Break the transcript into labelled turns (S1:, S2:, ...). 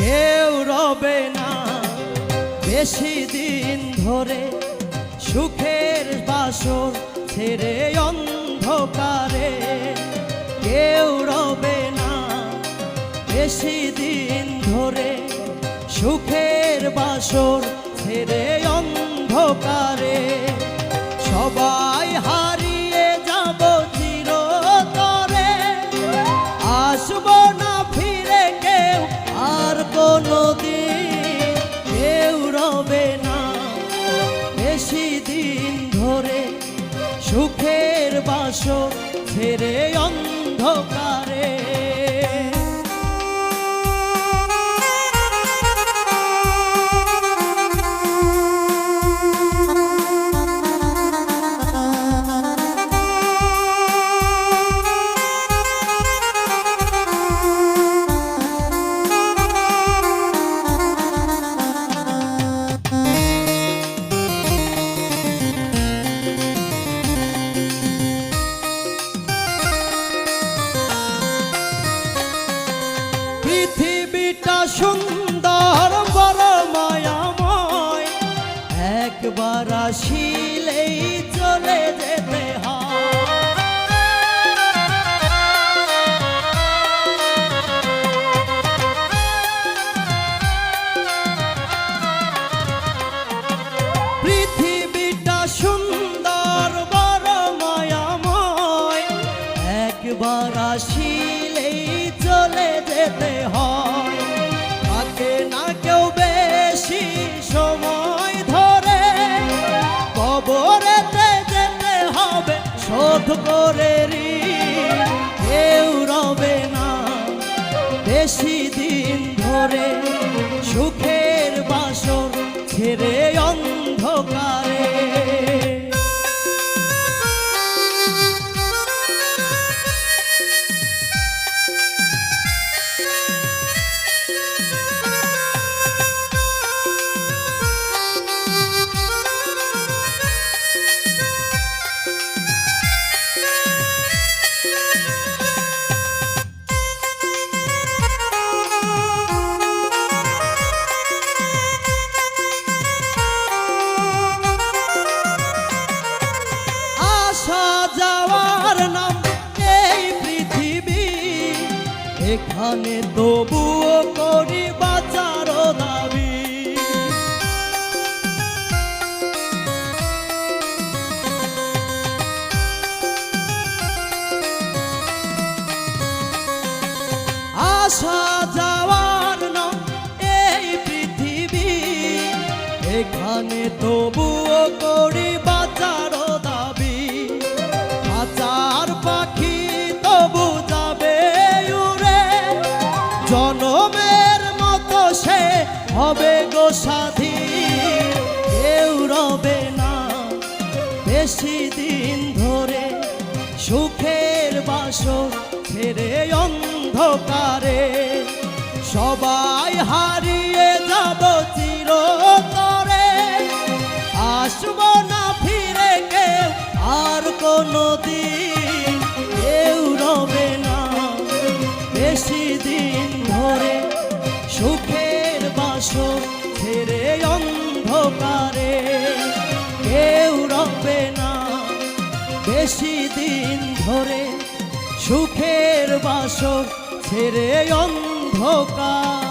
S1: কেউ রবে না। বেশি দিন ধরে সুখের বাসর ছেড়ে অন্ধকারে কেউ রবে না। বেশি দিন ধরে সুখের বাসর ছেড়ে অন্ধকারে সুখের বাসো ছেড়ে অন্ধকারে। একবার আসিলেই চলে যেতে শোধ করে ঋণ। কেউ রবে না বেশি দিন ধরে সুখের বাসর ছেড়ে অন্ধকারে এখানে তবুও করি বাঁচার দাবি। আসা যাওয়ার নাম এই পৃথিবী। এখানে তবুও জনমের মতো সে হবে গো সাধী কেউ রবে না বেশি দিন ধরে সুখের বাসর ছেড়ে অন্ধকারে। সবাই হারিয়ে যাব চিরতরে। আসব না ফিরে কেউ, আর কোনো দিন সুখের ফেরে অন্ধকারে। কেউ রবে না বেশি দিন ধরে সুখের বাসর। ছেড়ে অন্ধকার।